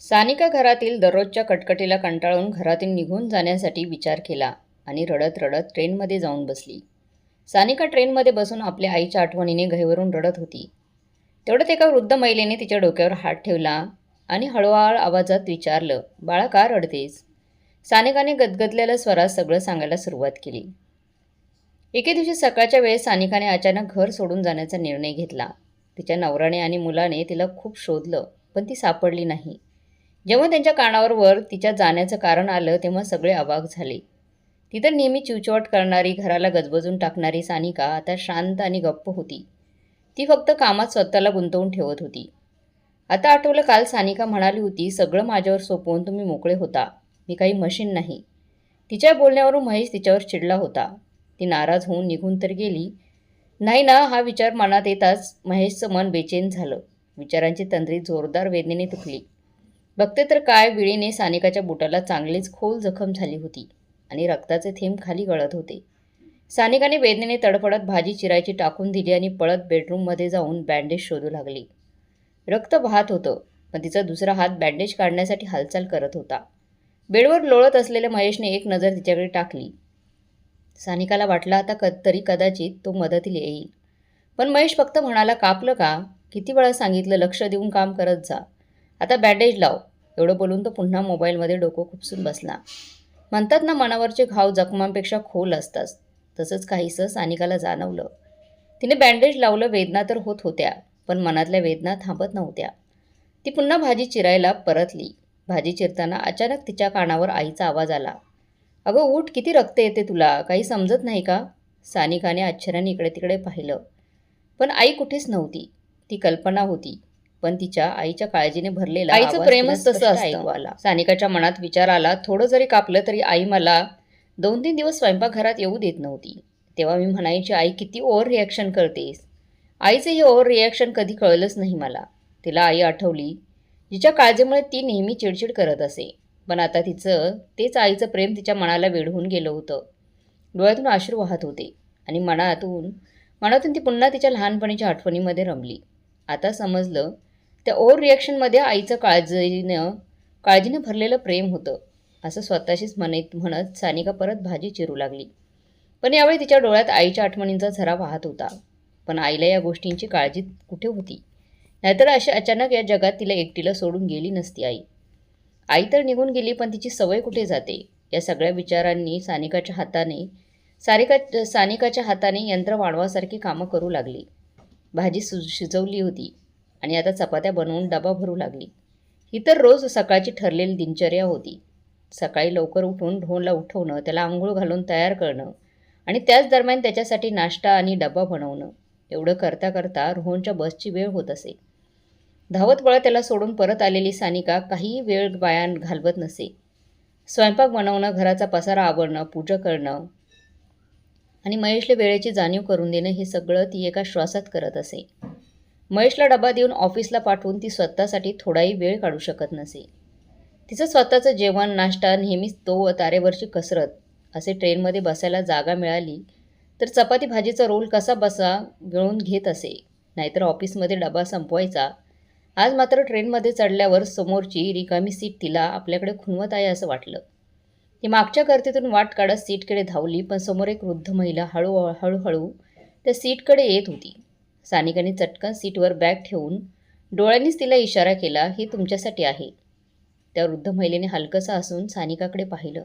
सानिका घरातील दररोजच्या कटकटीला कंटाळून घरातून निघून जाण्यासाठी विचार केला आणि रडत रडत ट्रेनमध्ये जाऊन बसली. सानिका ट्रेनमध्ये बसून आपल्या आईच्या आठवणीने घहीवरून रडत होती. तेवढ्यात एका वृद्ध महिलेने तिच्या डोक्यावर हात ठेवला आणि हळूहळू आवाजात विचारलं बाळा का रडतेस? सानिकाने गदगदलेल्या स्वरात सगळं सांगायला सुरुवात केली. एके दिवशी सकाळच्या वेळेस सानिकाने अचानक घर सोडून जाण्याचा निर्णय घेतला. तिच्या नवऱ्याने आणि मुलाने तिला खूप शोधलं पण ती सापडली नाही. जेव्हा त्यांच्या कानावर वर तिच्या जाण्याचं कारण आलं तेव्हा सगळे अवाक झाले. तिथं नेहमी चिवचवट करणारी घराला गजबजून टाकणारी सानिका आता शांत आणि गप्प होती. ती फक्त कामात स्वतःला गुंतवून ठेवत होती. आता आठवलं काल सानिका म्हणाली होती सगळं माझ्यावर सोपवून तुम्ही मोकळे होता. मी काही मशीन नाही. तिच्या बोलण्यावरून महेश तिच्यावर चिडला होता. ती नाराज होऊन निघून तर गेली. नाही ना हा विचार मनात येताच महेशचं मन बेचैन झालं. विचारांची तंद्री जोरदार वेदनेने तुटली बघते तर काय विळीने सानिकाच्या बुटाला चांगलीच खोल जखम झाली होती आणि रक्ताचे थेंब खाली गळत होते. सानिकाने वेदनेने तडफडत भाजी चिरायची टाकून दिली आणि पळत बेडरूममध्ये जाऊन बँडेज शोधू लागली. रक्त वाहत होतं पण तिचा दुसरा हात बँडेज काढण्यासाठी हालचाल करत होता. बेडवर लोळत असलेल्या महेशने एक नजर तिच्याकडे टाकली. सानिकाला वाटला आता क तरी कदाचित तो मदतीला येईल. पण महेश फक्त म्हणाला कापलं का? किती वेळा सांगितलं? लक्ष देऊन काम करत जा. आता बँडेज लाव. एवढं बोलून तो पुन्हा मोबाईलमध्ये डोकं खुपसून बसला. म्हणतात ना मनावरचे घाव जखमांपेक्षा खोल असतात. तसंच काहीसं सानिकाला जाणवलं. तिने बँडेज लावलं वेदना तर होत होत्या पण मनातल्या वेदना थांबत नव्हत्या. ती पुन्हा भाजी चिरायला परतली. भाजी चिरताना अचानक तिच्या कानावर आईचा आवाज आला. अगं ऊठ किती रक्त येते तुला? काही समजत नाही का? सानिकाने आश्चर्याने इकडे तिकडे पाहिलं. पण आई कुठेच नव्हती. ती कल्पना होती. पण तिच्या आईच्या काळजीने भरलेला आईचं प्रेमच तसं असतं. ऐकू आला. सानिकाच्या मनात विचार आला थोडं जरी कापलं तरी आई मला दोन तीन दिवस स्वयंपाकघरात येऊ देत नव्हती. तेव्हा मी म्हणायची आई किती ओव्हर रिॲक्शन करतेस. आईचे हे ओव्हर रिॲक्शन कधी कळलंच नाही मला. तिला आई आठवली जिच्या काळजीमुळे ती नेहमी चिडचिड करत असे. पण आता तिचं तेच आईचं प्रेम तिच्या मनाला वेढून गेलं होतं. डोळ्यातून अश्रू वाहत होते आणि मनातून मनातून ती पुन्हा तिच्या लहानपणीच्या आठवणीमध्ये रमली. आता समजलं त्या ओव्हर रिॲक्शनमध्ये आईचं काळजीनं काळजीनं भरलेलं प्रेम होतं असं स्वतःशीच म्हणत म्हणत सानिका परत भाजी चिरू लागली. पण यावेळी तिच्या डोळ्यात आईच्या आठवणींचा झरा वाहत होता. पण आईला या गोष्टींची काळजी कुठे होती? नाहीतर अशी अचानक या जगात तिला एकटीला सोडून गेली नसती आई. आई तर निघून गेली पण तिची सवय कुठे जाते? या सगळ्या विचारांनी सानिकाच्या हाताने सारिका सानिकाच्या हाताने यंत्र वाढवासारखी कामं करू लागली. भाजी सु शिजवली होती. आणि आता चपात्या बनवून डबा भरू लागली. ही तर रोज सकाळची ठरलेली दिनचर्या होती. सकाळी लवकर उठून ढोनला उठवणं त्याला आंघोळ घालून तयार करणं आणि त्याच दरम्यान त्याच्यासाठी नाश्ता आणि डबा बनवणं. एवढं करता करता रोहनच्या बसची वेळ होत असे. धावत पळत त्याला सोडून परत आलेली सानिका काहीही वेळ बायान घालवत नसे. स्वयंपाक बनवणं घराचा पसारा आवरणं पूजा करणं आणि महेशला वेळेची जाणीव करून देणं हे सगळं ती एका श्वासात करत असे. महेशला डबा देऊन ऑफिसला पाठवून ती स्वतःसाठी थोडाही वेळ काढू शकत नसे. तिचं स्वतःचं जेवण नाश्ता नेहमीच तो व तारेवरची कसरत असे ट्रेनमध्ये बसायला जागा मिळाली तर चपाती भाजीचा रोल कसा बसा गिळून घेत असे. नाहीतर ऑफिसमध्ये डबा संपवायचा. आज मात्र ट्रेनमध्ये चढल्यावर समोरची रिकामी सीट तिला आपल्याकडे खुनवत आहे असं वाटलं. ती मागच्या गर्दीतून वाट काढत सीटकडे धावली पण समोर एक वृद्ध महिला हळू हळूहळू त्या सीटकडे येत होती. सानिकाने चटकन सीटवर बॅग ठेवून डोळ्यांनीच तिला इशारा केला हे तुमच्यासाठी आहे. त्या वृद्ध महिलेने हलकंसं असून सानिकाकडे पाहिलं.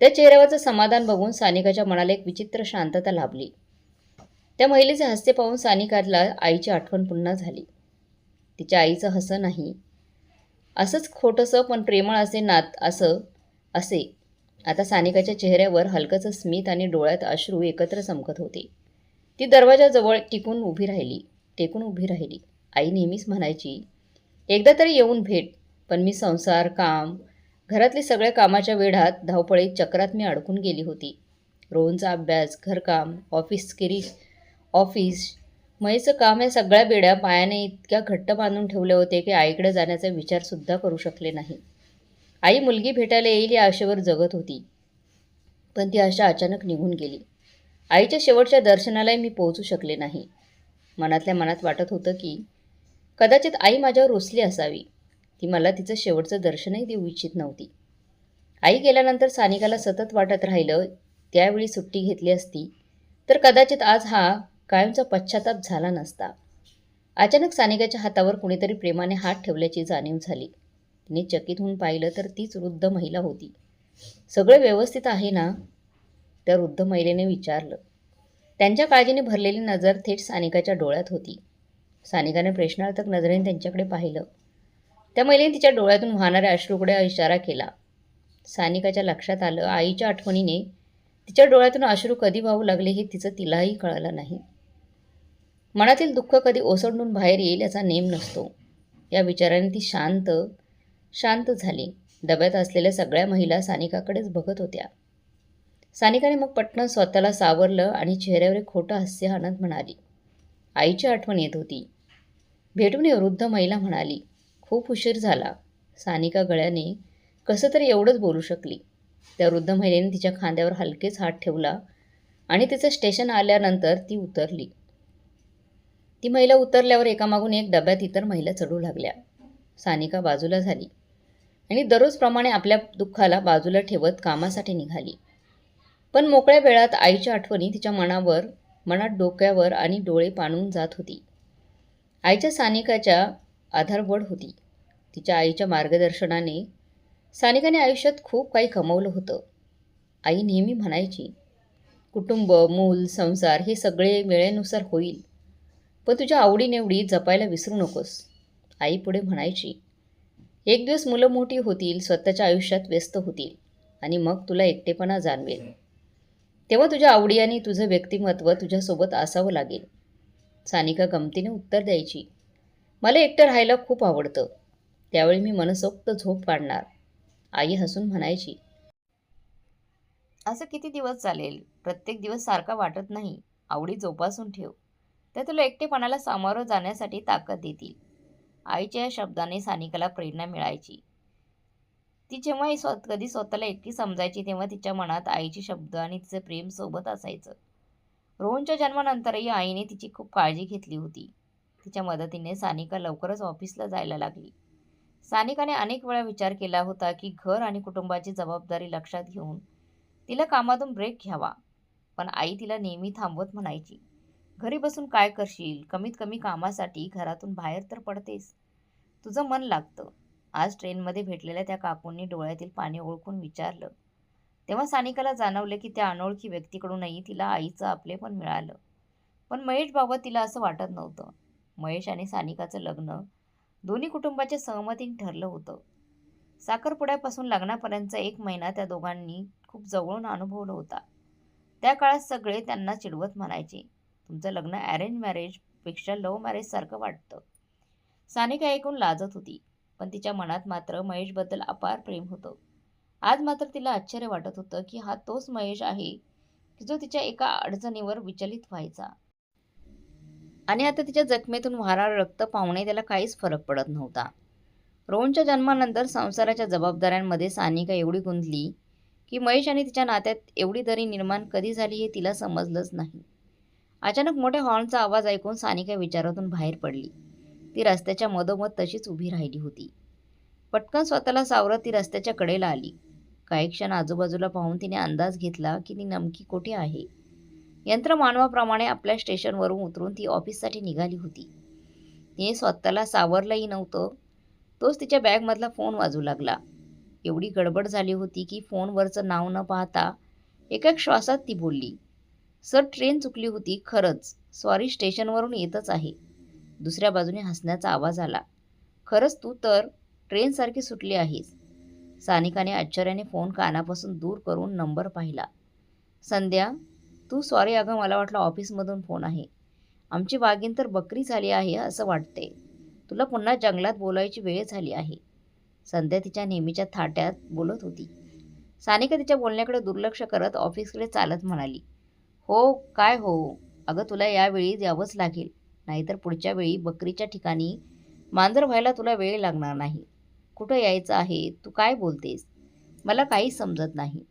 त्या चेहऱ्यावरचं समाधान बघून सानिकाच्या मनाला एक विचित्र शांतता लाभली. त्या महिलेचे हास्य पाहून सानिकाला आईची आठवण पुन्हा झाली. तिच्या आईचं हसं नाही. असंच खोटंसं पण प्रेमळ असे नात असं असे. आता सानिकाच्या चेहऱ्यावर हलकंसं स्मित आणि डोळ्यात अश्रू एकत्र चमकत होते. ती दरवाजाजवळ टिकून उभी राहिली टेकून उभी राहिली. आई नेहमीच म्हणायची एकदा तरी येऊन भेट पण मी संसार काम घरातली सगळ्या कामाच्या वेढात धावपळीत चक्रात मी अडकून गेली होती. रोहनचा अभ्यास घरकाम ऑफिस किरी ऑफिस मयचं काम या सगळ्या बेड्या पायाने इतक्या घट्ट बांधून ठेवले होते की आईकडे जाण्याचा विचारसुद्धा करू शकले नाही. आई मुलगी भेटायला येईल या आशेवर जगत होती पण ती आशा अचानक निघून गेली. आईच्या शेवटच्या दर्शनालाही मी पोहोचू शकले नाही. मनातल्या मनात वाटत होतं की कदाचित आई माझ्यावर रुसली असावी. ती मला तिचं शेवटचं दर्शनही देऊ इच्छित नव्हती. आई गेल्यानंतर सानिकाला सतत वाटत राहिलं त्यावेळी सुट्टी घेतली असती तर कदाचित आज हा कायमचा पश्चाताप झाला नसता. अचानक सानिकाच्या हातावर कुणीतरी प्रेमाने हात ठेवल्याची जाणीव झाली. तिने चकित होऊन पाहिलं तर तीच वृद्ध महिला होती. सगळं व्यवस्थित आहे ना? त्या वृद्ध महिलेने विचारलं. त्यांच्या काळजीने भरलेली नजर थेट सानिकाच्या डोळ्यात होती. सानिकाने प्रश्नार्थक नजरेने त्यांच्याकडे पाहिलं. त्या महिलेने तिच्या डोळ्यातून वाहणाऱ्या अश्रूकडे इशारा केला. सानिकाच्या लक्षात आलं आईच्या आठवणीने तिच्या डोळ्यातून अश्रू कधी वाहू लागले हे तिचं तिलाही कळलं नाही. मनातील दुःख कधी ओसंडून बाहेर येईल याचा नेम नसतो. या विचाराने ती शांत शांत झाली. डब्यात असलेल्या सगळ्या महिला सानिकाकडेच बघत होत्या. सानिकाने मग पटकन स्वतःला सावरलं आणि चेहऱ्यावर एक खोटं हास्य आणत म्हणाली. आईची आठवण येत होती. भेटून ये वृद्ध महिला म्हणाली खूप उशीर झाला. सानिका गळ्याने कसं तरी एवढंच बोलू शकली त्या वृद्ध महिलेने तिच्या खांद्यावर हलकेच हात ठेवला आणि तिचं स्टेशन आल्यानंतर ती उतरली. ती महिला उतरल्यावर एकामागून एक डब्यात इतर महिला चढू लागल्या. सानिका बाजूला झाली आणि दररोजप्रमाणे आपल्या दुःखाला बाजूला ठेवत कामासाठी निघाली. पण मोकळ्या वेळात आईच्या आठवणी तिच्या मनावर मनात डोक्यावर आणि डोळे पाणून जात होती. आईच्या सानिकाच्या आधारवड होती. तिच्या आईच्या मार्गदर्शनाने सानिकाने आयुष्यात खूप काही कमवलं होतं. आई नेहमी म्हणायची कुटुंब मूल संसार हे सगळे वेळेनुसार होईल पण तुझ्या आवडीनिवडी जपायला विसरू नकोस. आई पुढे म्हणायची एक दिवस मुलं मोठी होतील स्वतःच्या आयुष्यात व्यस्त होतील आणि मग तुला एकटेपणा जाणवेल. तेव्हा तुझ्या आवडी आणि तुझं व्यक्तिमत्व तुझ्यासोबत असावं लागेल. सानिका गमतीने उत्तर द्यायची मला एकटं राहायला खूप आवडतं. त्यावेळी मी मनसोक्त झोप काढणार. आई हसून म्हणायची असं किती दिवस चालेल? प्रत्येक दिवस सारखा वाटत नाही. आवडी जोपासून ठेव. ते तुला एकटेपणाला सामोरं जाण्यासाठी ताकद देतील. आईच्या या शब्दाने सानिकाला प्रेरणा मिळायची. ती जेव्हाही स्व कधी स्वतःला एकटी समजायची तेव्हा तिच्या मनात आईचे शब्द आणि तिचं प्रेम सोबत असायचं. रोहनच्या जन्मानंतरही आईने तिची खूप काळजी घेतली होती. तिच्या मदतीने सानिका लवकरच ऑफिसला जायला लागली. सानिकाने अनेक वेळा विचार केला होता की घर आणि कुटुंबाची जबाबदारी लक्षात घेऊन तिला कामातून ब्रेक घ्यावा. पण आई तिला नेहमी थांबवत म्हणायची घरी बसून काय करशील? कमीत कमी कामासाठी घरातून बाहेर तर पडतेस. तुझं मन लागतं. आज ट्रेनमध्ये भेटलेल्या त्या काकूंनी डोळ्यातील पाणी ओळखून विचारलं. तेव्हा सानिकाला जाणवलं की त्या अनोळखी व्यक्तीकडूनही तिला आईचं आपलेपण मिळालं. पण महेशबाबत तिला असं वाटत नव्हतं. महेश आणि सानिकाचं लग्न दोन्ही कुटुंबाच्या सहमतीने ठरलं होतं. साखरपुड्यापासून लग्नापर्यंतचा एक महिना त्या दोघांनी खूप जवळून अनुभवलं होता. त्या काळात सगळे त्यांना चिडवत म्हणायचे तुमचं लग्न अरेंज मॅरेजपेक्षा लव्ह मॅरेजसारखं वाटतं. सानिका ऐकून लाजत होती. पण तिच्या मनात मात्र महेशबद्दल अपार प्रेम होतं. आज मात्र तिला आश्चर्य वाटत होतं की हा तोच महेश आहे की जो तिच्या एका अडचणीवर विचलित व्हायचा. आणि आता तिच्या जखमेतून वाहणारं रक्त पाहुणे त्याला काहीच फरक पडत नव्हता. रोहनच्या जन्मानंतर संसाराच्या जबाबदाऱ्यांमध्ये सानिका एवढी गुंतली की महेश आणि तिच्या नात्यात एवढी दरी निर्माण कधी झाली हे तिला समजलंच नाही. अचानक मोठ्या हॉर्नचा आवाज ऐकून सानिका विचारातून बाहेर पडली. ती रस्त्याच्या मधोमध तशीच उभी राहिली होती. पटकन स्वतःला सावरत ती रस्त्याच्या कडेला आली. काही क्षण आजूबाजूला पाहून तिने अंदाज घेतला की ती नमकी कोठे आहे. यंत्रमानवाप्रमाणे आपल्या स्टेशनवरून उतरून ती ऑफिससाठी निघाली होती. तिने स्वतःला सावरलंही नव्हतं. तोच तिच्या बॅगमधला फोन वाजू लागला. एवढी गडबड झाली होती की फोनवरचं नाव न पाहता एका श्वासात ती बोलली सर ट्रेन चुकली होती खरंच. सॉरी स्टेशनवरून येतच आहे. दुसऱ्या बाजूने हसण्याचा आवाज आला. खरंच तू तर ट्रेनसारखी सुटली आहेस. सानिकाने आश्चर्याने फोन कानापासून दूर करून नंबर पाहिला. संध्या तू सॉरी अगं मला वाटलं ऑफिसमधून फोन आहे. आमची वाघीण तर बकरी झाली आहे असं वाटते. तुला पुन्हा जंगलात बोलायची वेळ झाली आहे. संध्या तिच्या नेहमीच्या थाट्यात बोलत होती. सानिका तिच्या बोलण्याकडे दुर्लक्ष करत ऑफिसकडे चालत म्हणाली हो काय हो? अगं तुला यावेळी यावंच लागेल. नाहीतर पुढच्या वेळी बकरीच्या ठिकाणी मांजर व्हायला तुला वेळ लागणार नाही. कुठं यायचं आहे? तू काय बोलतेस? मला काहीच समजत नाही.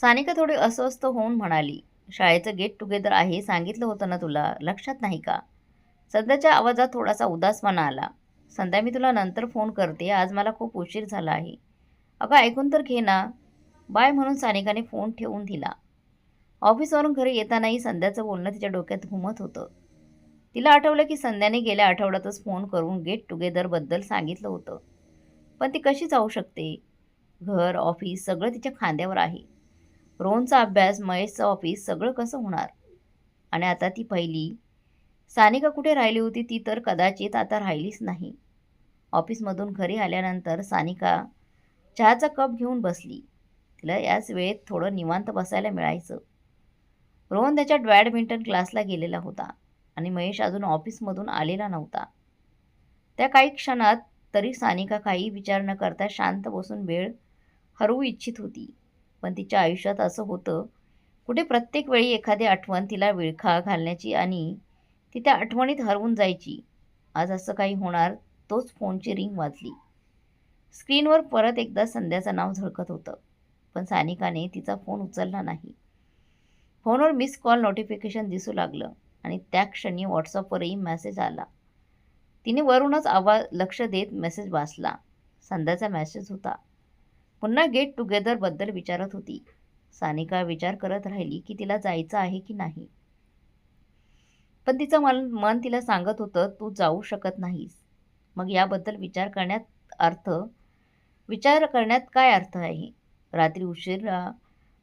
सानिका थोडी अस्वस्थ होऊन म्हणाली शाळेचं गेट टुगेदर आहे सांगितलं होतं ना तुला? लक्षात नाही का? सध्याच्या आवाजात थोडासा उदासपणा आला. संध्या मी तुला नंतर फोन करते. आज मला खूप उशीर झाला आहे. अगं ऐकून तर घे ना. बाय म्हणून सानिकाने फोन ठेवून दिला. ऑफिसवरून घरी येतानाही संध्याचं बोलणं तिच्या डोक्यात घुमत होतं. तिला आठवलं की संध्याने गेल्या आठवड्यातच फोन करून गेट टुगेदरबद्दल सांगितलं होतं. पण ती कशी जाऊ शकते? घर ऑफिस सगळं तिच्या खांद्यावर आहे. रोहनचा अभ्यास महेशचं ऑफिस सगळं कसं होणार? आणि आता ती पहिली. सानिका कुठे राहिली होती ती तर कदाचित आता राहिलीच नाही. ऑफिसमधून घरी आल्यानंतर सानिका चहाचा कप घेऊन बसली. तिला याच वेळेत थोडं निवांत बसायला मिळायचं. रोहन त्याच्या बॅडमिंटन क्लासला गेलेला होता. आणि महेश अजून ऑफिसमधून आलेला नव्हता. त्या काही क्षणात तरी सानिका काही विचार न करता शांत बसून वेळ हरवू इच्छित होती. पण तिच्या आयुष्यात असं होतं कुठे प्रत्येक वेळी एखादी आठवण तिला विळखा घालण्याची आणि ती त्या आठवणीत हरवून जायची. आज असं काही होणार तोच फोनची रिंग वाजली. स्क्रीनवर परत एकदा संध्याचं नाव झळकत होतं पण सानिकाने तिचा फोन उचलला नाही. फोनवर मिस कॉल नोटिफिकेशन दिसू लागलं. आणि त्या क्षणी व्हॉट्सअपवरही मेसेज आला. तिने वरूनच आवाज लक्ष देत मेसेज वाचला. संध्याचा मेसेज होता. पुन्हा गेट टुगेदरबद्दल विचारत होती. सानिका विचार करत राहिली की तिला जायचं आहे की नाही? पण तिचं मन मन तिला सांगत होतं तू जाऊ शकत नाहीस. मग याबद्दल विचार करण्यात अर्थ विचार करण्यात काय अर्थ आहे? रात्री उशिरा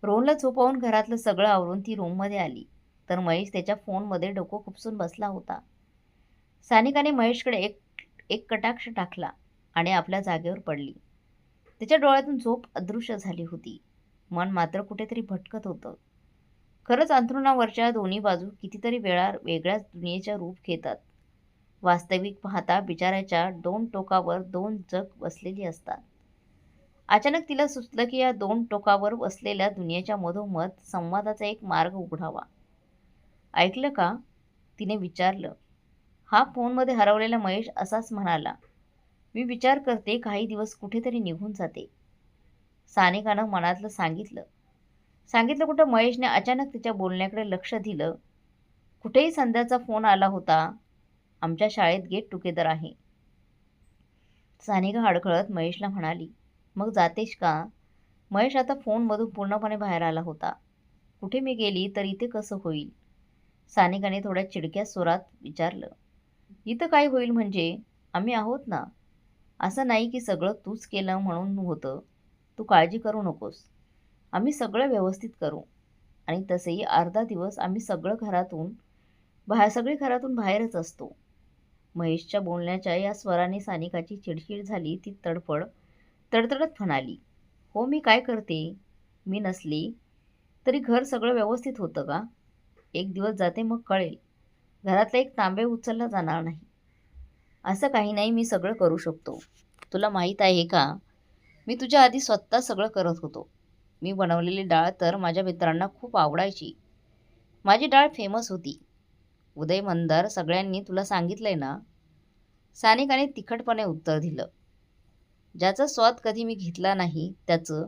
रोनला झोपवून घरातलं सगळं आवरून ती रूममध्ये आली. तर महेश त्याच्या फोनमध्ये डोकं खुपसून बसला होता. सानिकाने महेशकडे एक एक कटाक्ष टाकला आणि आपल्या जागेवर पडली. त्याच्या डोळ्यातून झोप अदृश्य झाली होती. मन मात्र कुठेतरी भटकत होतं. खरंच अंथरुणावरच्या दोन्ही बाजू कितीतरी वेळा वेगळ्याच दुनियेच्या रूप घेतात. वास्तविक पाहता बिचाऱ्याच्या दोन टोकावर दोन जग बसलेली असतात. अचानक तिला सुचलं की या दोन टोकावर बसलेल्या दुनियेच्या मधोमध संवादाचा एक मार्ग उघडावा. ऐकलं का? तिने विचारलं. हा फोनमध्ये हरवलेला महेश असाच म्हणाला. मी विचार करते काही दिवस कुठेतरी निघून जाते. सानिकानं मनातलं सांगितलं. सांगितलं कुठं महेशने अचानक तिच्या बोलण्याकडे लक्ष दिलं. कुठेही संध्याचा फोन आला होता. आमच्या शाळेत गेट टुगेदर आहे. सानिका हडखळत महेशला म्हणाली मग जातेस का? महेश आता फोनमधून पूर्णपणे बाहेर आला होता. कुठे मी गेली तर इथे कसं होईल? सानिकाने थोड्या चिडक्या स्वरात विचारलं इथं काय होईल म्हणजे? आम्ही आहोत ना? असं नाही की सगळं तूच केलं म्हणून होतं. तू काळजी करू नकोस. आम्ही सगळं व्यवस्थित करू. आणि तसेही अर्धा दिवस आम्ही सगळं घरातून बाहेर सगळी घरातून बाहेरच असतो. महेशच्या बोलण्याच्या या स्वराने सानिकाची चिडचिड झाली ती तडफड तडतडत म्हणाली हो मी काय करते? मी नसली तरी घर सगळं व्यवस्थित होतं का? एक दिवस जाते मग कळेल. घरातला एक तांबे उचलला जाणार नाही. असं काही नाही मी सगळं करू शकतो. तुला माहीत आहे का? मी तुझ्या आधी स्वतः सगळं करत होतो. मी बनवलेली डाळ तर माझ्या मित्रांना खूप आवडायची. माझी डाळ फेमस होती. उदय मंदार सगळ्यांनी तुला सांगितलंय ना? सानिकाने तिखटपणे उत्तर दिलं. ज्याचा स्वाद कधी मी घेतला नाही त्याचं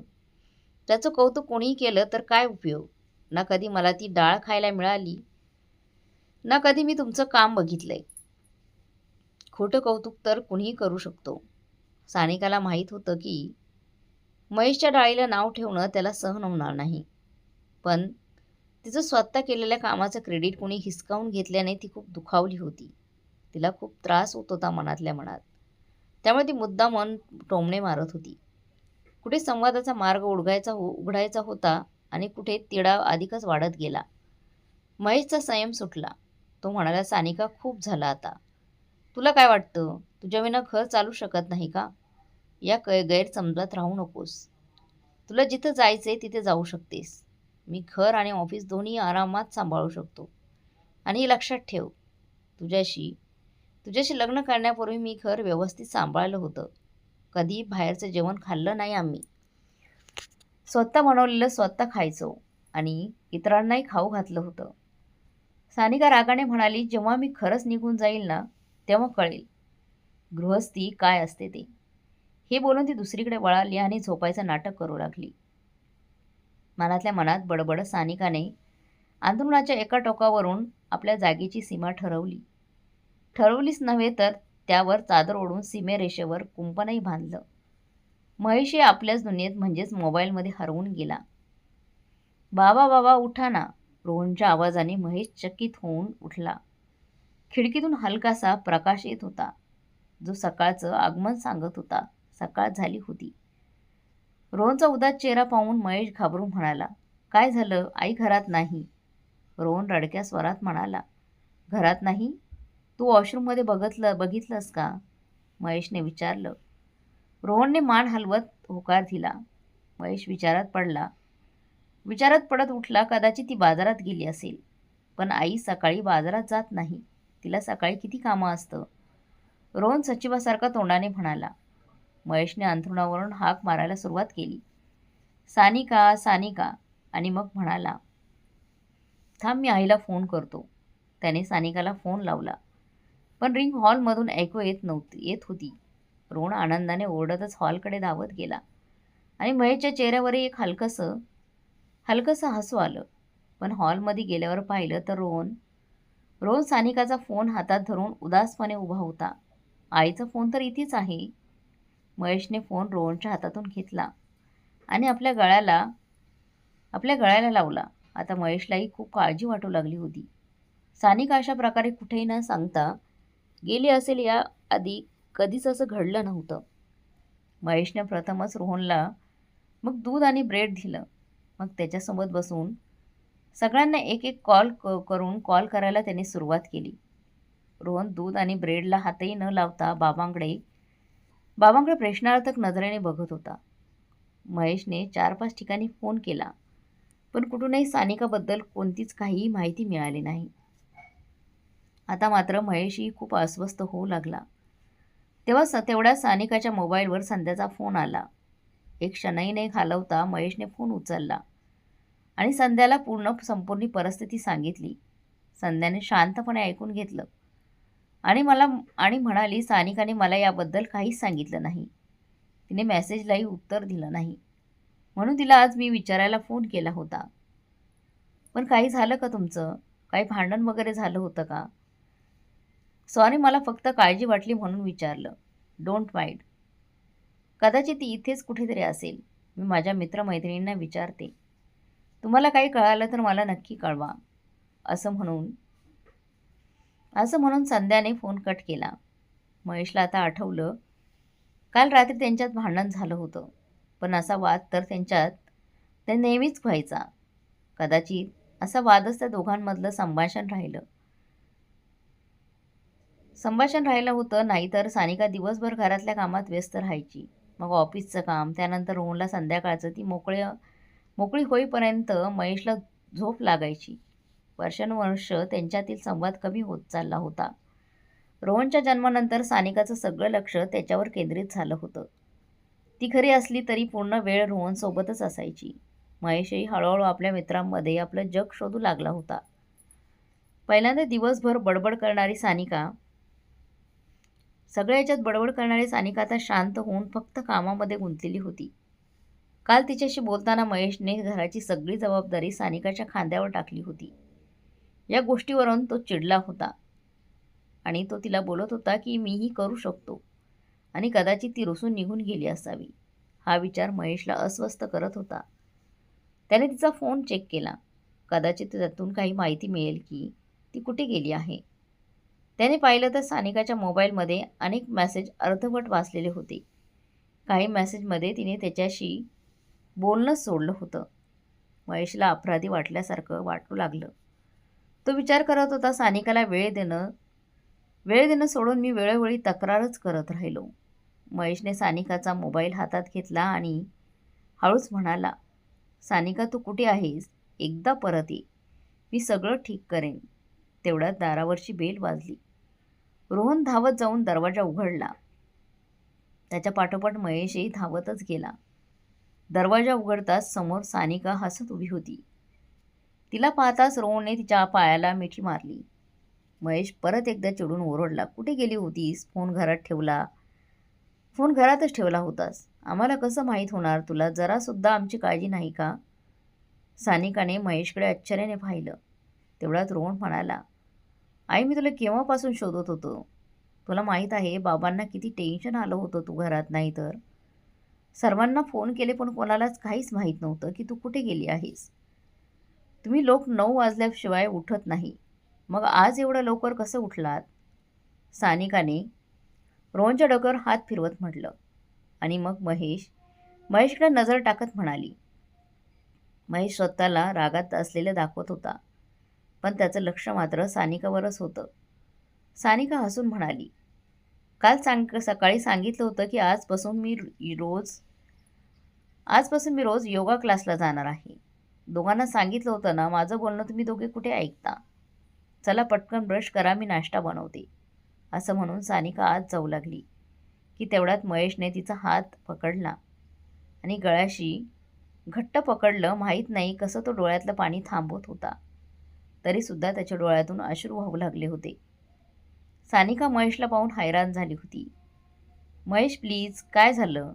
त्याचं कौतुक कोणीही केलं तर काय उपयोग? ना कधी मला ती डाळ खायला मिळाली ना कधी मी तुमचं काम बघितलंय. खोटं कौतुक तर कुणीही करू शकतो. सानिकाला माहीत होतं की महेशच्या डाळीला नाव ठेवणं त्याला सहन होणार नाही. पण तिचं स्वतः केलेल्या कामाचं क्रेडिट कुणी हिसकावून घेतल्याने ती खूप दुखावली होती. तिला खूप त्रास होत होता मनातल्या मनात. त्यामुळे ती मुद्दा मन टोमणे मारत होती. कुठे संवादाचा मार्ग उडगायचा हो उघडायचा होता आणि कुठे तिडा अधिकच वाढत गेला. महेशचा संयम सुटला. तो म्हणाला सानिका खूप झाला आता. तुला काय वाटतं? तुझ्या विना घर चालू शकत नाही का? या कै गैरसमजात राहू नकोस. तुला जिथं जायचं आहे तिथे जाऊ शकतेस. मी घर आणि ऑफिस दोन्ही आरामात सांभाळू शकतो. आणि हे लक्षात ठेव. तुझ्याशी तुझ्याशी लग्न करण्यापूर्वी मी घर व्यवस्थित सांभाळलं होतं. कधी बाहेरचं जेवण खाल्लं नाही आम्ही. स्वतः बनवलेलं स्वतः खायचो आणि इतरांनाही खाऊ घातलं होतं. सानिका रागाने म्हणाली जेव्हा मी खरंच निघून जाईल ना तेव्हा कळेल. गृहस्थी काय असते ते? हे बोलून ती दुसरीकडे वळाली आणि झोपायचं नाटक करू लागली. मनातल्या मनात बडबड सानिकाने अंथरुणाच्या एका टोकावरून आपल्या जागेची सीमा ठरवली. ठरवलीच नव्हे तर त्यावर चादर ओढून सीमेरेषेवर कुंपणही बांधलं. महेशही आपल्याच दुनियेत म्हणजेच मोबाईलमध्ये हरवून गेला. बाबा बाबा उठा ना. रोहनच्या आवाजाने महेश चकित होऊन उठला. खिडकीतून हलकासा प्रकाश येत होता. जो सकाळचं आगमन सांगत होता. सकाळ झाली होती. रोहनचा उदास चेहरा पाहून महेश घाबरून म्हणाला काय झालं? आई घरात नाही. रोहन रडक्या स्वरात म्हणाला घरात नाही? तू वॉशरूममध्ये बघितलं बघितलंस का? महेशने विचारलं रोहनने मान हलवत होकार दिला. महेश विचारात पडला. विचारात पडत उठला कदाचित ती बाजारात गेली असेल. पण आई सकाळी बाजारात जात नाही. तिला सकाळी किती कामं असतं? रोहन सचिवासारखा तोंडाने म्हणाला. महेशने अंथरुणावरून हाक मारायला सुरुवात केली. सानिका सानिका. आणि मग म्हणाला थांब मी आईला फोन करतो. त्याने सानिकाला फोन लावला. पण रिंग हॉलमधून ऐकू येत नव्हती येत होती. रोण आनंदाने ओरडतच हॉलकडे धावत गेला. आणि महेशच्या चेहऱ्यावरही एक हलकंसं हलकंसं हसू आलं. पण हॉलमध्ये गेल्यावर पाहिलं तर रोहन रोहन सानिकाचा फोन हातात धरून उदासपणे उभा होता. आईचा फोन तर इथेच आहे. महेशने फोन रोहनच्या हातातून घेतला आणि आपल्या गळ्याला आपल्या गळ्याला लावला. आता महेशलाही खूप काळजी वाटू लागली होती. सानिका अशा प्रकारे कुठेही न सांगता गेली असेल या आधी कधीच असं घडलं नव्हतं. महेशने प्रथमच रोहनला मग दूध आणि ब्रेड दिलं. मग त्याच्यासोबत बसून सगळ्यांना एक एक कॉल क करून कॉल करायला त्याने सुरुवात केली. रोहन दूध आणि ब्रेडला हातही न लावता बाबांकडे बाबांकडे प्रश्नार्थक नजरेने बघत होता. महेशने चार पाच ठिकाणी फोन केला पण कुठूनही सानिकाबद्दल कोणतीच काहीही माहिती मिळाली नाही. आता मात्र महेशही खूप अस्वस्थ होऊ लागला. तेव्हा स तेवढ्या सानिकाच्या मोबाईलवर संध्याचा फोन आला. एक क्षणही नाही घालवता महेशने फोन उचलला आणि संध्याला पूर्ण संपूर्ण परिस्थिती सांगितली. संध्याने शांतपणे ऐकून घेतलं. आणि मला आणि म्हणाली सानिकाने मला याबद्दल काहीच सांगितलं नाही. तिने मेसेजलाही उत्तर दिलं नाही. म्हणून तिला आज मी विचारायला फोन केला होता. पण काही झालं का तुमचं? काही भांडण वगैरे झालं होतं का? सॉरी मला फक्त काळजी वाटली म्हणून विचारलं. डोंट माइंड कदाचित ती इथेच कुठेतरी असेल. मी माझ्या मित्रमैत्रिणींना विचारते. तुम्हाला काही कळालं तर मला नक्की कळवा. असं म्हणून असं म्हणून संध्याने फोन कट केला. महेशला आता आठवलं काल रात्री त्यांच्यात भांडण झालं होतं. पण असा वाद तर त्यांच्यात ते नेहमीच व्हायचा. कदाचित असा वादच त्या दोघांमधलं संभाषण राहिलं. संभाषण राहिलं होतं नाहीतर सानिका दिवसभर घरातल्या कामात व्यस्त राहायची. मग ऑफिसचं काम त्यानंतर रोहनला संध्याकाळचं ती मोकळ्या मोकळी होईपर्यंत महेशला झोप लागायची. वर्षानुवर्ष त्यांच्यातील संवाद कमी होत चालला होता. रोहनच्या जन्मानंतर सानिकाचं सगळं लक्ष त्याच्यावर केंद्रित झालं होतं. ती खरी असली तरी पूर्ण वेळ रोहनसोबतच असायची. महेशही हळूहळू आपल्या मित्रांमध्ये आपलं जग शोधू लागला होता. पहिल्यांदा दिवसभर बडबड करणारी सानिका सगळ्या याच्यात बडबड करणारी सानिका आता शांत होऊन फक्त कामामध्ये गुंतलेली होती. काल तिच्याशी बोलताना महेशने घराची सगळी जबाबदारी सानिकाच्या खांद्यावर टाकली होती. या गोष्टीवरून तो चिडला होता आणि तो तिला बोलत होता की मीही करू शकतो आणि कदाचित ती रुसून निघून गेली असावी. हा विचार महेशला अस्वस्थ करत होता. त्याने तिचा फोन चेक केला. कदाचित त्यातून काही माहिती मिळेल की ती कुठे गेली आहे. त्याने पाहिलं तर सानिकाच्या मोबाईलमध्ये अनेक मॅसेज अर्धवट वाचलेले होते. काही मॅसेजमध्ये तिने त्याच्याशी बोलणंच सोडलं होतं. महेशला अपराधी वाटल्यासारखं वाटू लागलं. तो विचार करत होता सानिकाला वेळ देणं वेळ देणं सोडून मी वेळोवेळी तक्रारच करत राहिलो. महेशने सानिकाचा मोबाईल हातात घेतला आणि हळूच म्हणाला सानिका तू कुठे आहेस? एकदा परत ये. मी सगळं ठीक करेन. तेवढ्यात दारावरची बेल वाजली. रोहन धावत जाऊन दरवाजा उघडला. त्याच्या पाठोपाठ महेशही धावतच गेला. दरवाजा उघडताच समोर सानिका हसत उभी होती. तिला पाहताच रोहनने तिच्या पायाला मिठी मारली. महेश परत एकदा चिडून ओरडला कुठे गेली होतीस? फोन घरात ठेवला. फोन घरातच ठेवला होतास. आम्हाला कसं माहीत होणार? तुला जरासुद्धा आमची काळजी नाही का? सानिकाने महेशकडे आश्चर्याने पाहिलं. तेवढ्यात रोहन म्हणाला आई मी तुला केव्हापासून शोधत होतो? तुला माहीत आहे बाबांना किती टेन्शन आलं होतं तू घरात नाही तर? सर्वांना फोन केले पण कोणालाच काहीच माहीत नव्हतं की तू कुठे गेली आहेस. तुम्ही लोक नऊ वाजल्याशिवाय उठत नाही. मग आज एवढं लवकर कसं उठलात? सानिकाने रोहनच्या डोक्यावर हात फिरवत म्हटलं. आणि मग महेश महेशकडे नजर टाकत म्हणाली. महेश स्वतःला रागात असलेलं दाखवत होता. पण त्याचं लक्ष मात्र सानिकावरच होतं. सानिका हसून म्हणाली काल सांग सकाळी सांगितलं होतं की आजपासून मी रोज आजपासून मी रोज योगा क्लासला जाणार आहे. दोघांना सांगितलं होतं ना माझं बोलणं तुम्ही दोघे कुठे ऐकता? चला पटकन ब्रश करा मी नाश्ता बनवते. असं म्हणून सानिका आज जाऊ लागली की तेवढ्यात महेशने तिचा हात पकडला आणि गळ्याशी घट्ट पकडलं माहीत नाही कसं तो डोळ्यातलं पाणी थांबवत होता. तरीसुद्धा त्याच्या डोळ्यातून अश्रू वाहू लागले होते. सानिका महेशला पाहून हैराण झाली होती. महेश प्लीज काय झालं?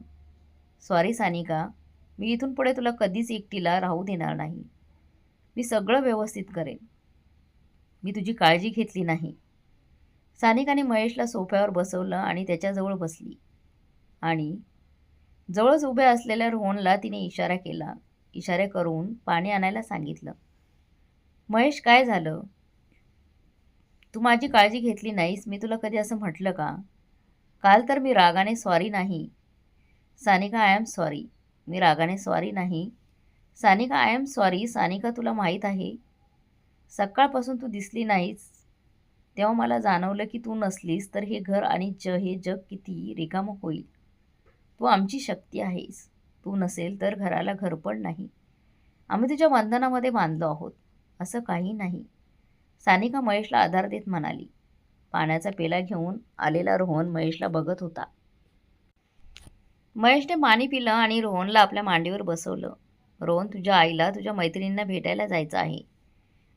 सॉरी सानिका. मी इथून पुढे तुला कधीच एकटीला राहू देणार नाही. मी सगळं व्यवस्थित करेन. मी तुझी काळजी घेतली नाही. सानिकाने महेशला सोफ्यावर बसवलं आणि त्याच्याजवळ बसली. आणि जवळच उभ्या असलेल्या रोहनला तिने इशारा केला. इशारे करून पाणी आणायला सांगितलं. महेश काय झालं? तू माझी काळजी घेतली नाहीस. मी तुला कधी असं म्हटलं का? काल तर मी रागाने सॉरी नाही. सानिका आय एम सॉरी मी रागाने सॉरी नाही. Sanika I am sorry Sanika तुला माहीत आहे. सकाळपासून तू दिसली नाहीस. तेव्हा मला जाणवलं की तू नसलीस तर हे घर आणि ज हे जग किती रिकामं होईल. तू आमची शक्ती आहेस. तू नसेल तर घराला घर पण नाही. आम्ही तुझ्या बंधनामध्ये बांधलो आहोत. असं काही नाही. सानिका महेशला आधार देत म्हणाली. पाण्याचा पेला घेऊन आलेला रोहन महेशला बघत होता. महेशने पाणी पिलं आणि रोहनला आपल्या मांडीवर बसवलं. रोहन तुझ्या आईला तुझ्या मैत्रिणींना भेटायला जायचं आहे.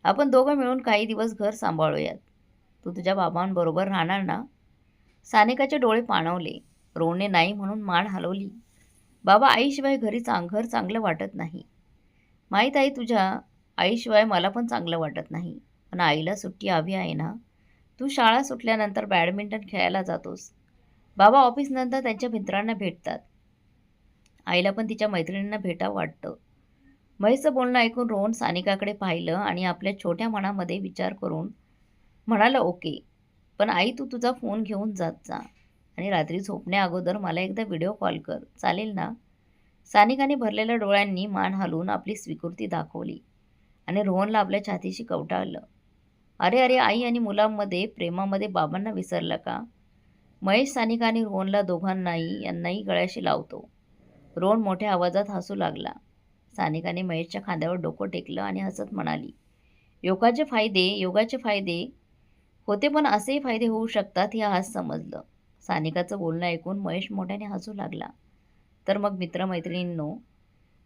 आपण दोघं मिळून काही दिवस घर सांभाळूयात. तू तुझ्या बाबांबरोबर राहणार ना? सानिकाचे डोळे पाणवले. रोहनने नाही म्हणून मान हलवली. बाबा आईशिवाय घरी चांग घर चांगलं वाटत नाही. माहीत आहे तुझ्या आईशिवाय मला पण चांगलं वाटत नाही. पण आईला सुट्टी हवी आहे ना? तू शाळा सुटल्यानंतर बॅडमिंटन खेळायला जातोस. बाबा ऑफिसनंतर त्यांच्या मित्रांना भेटतात. आईला पण तिच्या मैत्रिणींना भेटावं वाटतं. महेशचं बोलणं ऐकून रोहन सानिकाकडे पाहिलं आणि आपल्या छोट्या मनामध्ये विचार करून म्हणालं ओके पण आई तू तुझा फोन घेऊन जात जा आणि रात्री झोपण्या अगोदर मला एकदा व्हिडिओ कॉल कर. चालेल ना? सानिकाने भरलेल्या डोळ्यांनी मान हलवून आपली स्वीकृती दाखवली. आणि रोहनला आपल्या छातीशी कवटाळलं. अरे अरे आई आणि मुलांमध्ये प्रेमामध्ये बाबांना विसरलं का? महेश सानिका आणि रोहनला दोघांनाही यांनाही गळ्याशी लावतो. रोहन मोठ्या आवाजात हसू लागला. सानिकाने महेशच्या खांद्यावर डोकं टेकलं आणि हसत म्हणाली योगाचे फायदे योगाचे फायदे. होते पण असेही फायदे होऊ शकतात हे आज समजलं. सानिकाचं बोलणं ऐकून महेश मोठ्याने हसू लागला. तर मग मित्रमैत्रिणींनो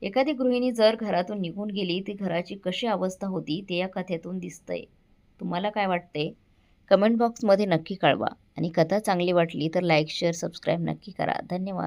एखादी गृहिणी जर घरातून निघून गेली ती घराची कशी अवस्था होती ते या कथेतून दिसतंय. तुम्हाला काय वाटते कमेंट बॉक्समध्ये नक्की कळवा. आणि कथा चांगली वाटली तर लाईक शेअर सबस्क्राईब नक्की करा. धन्यवाद.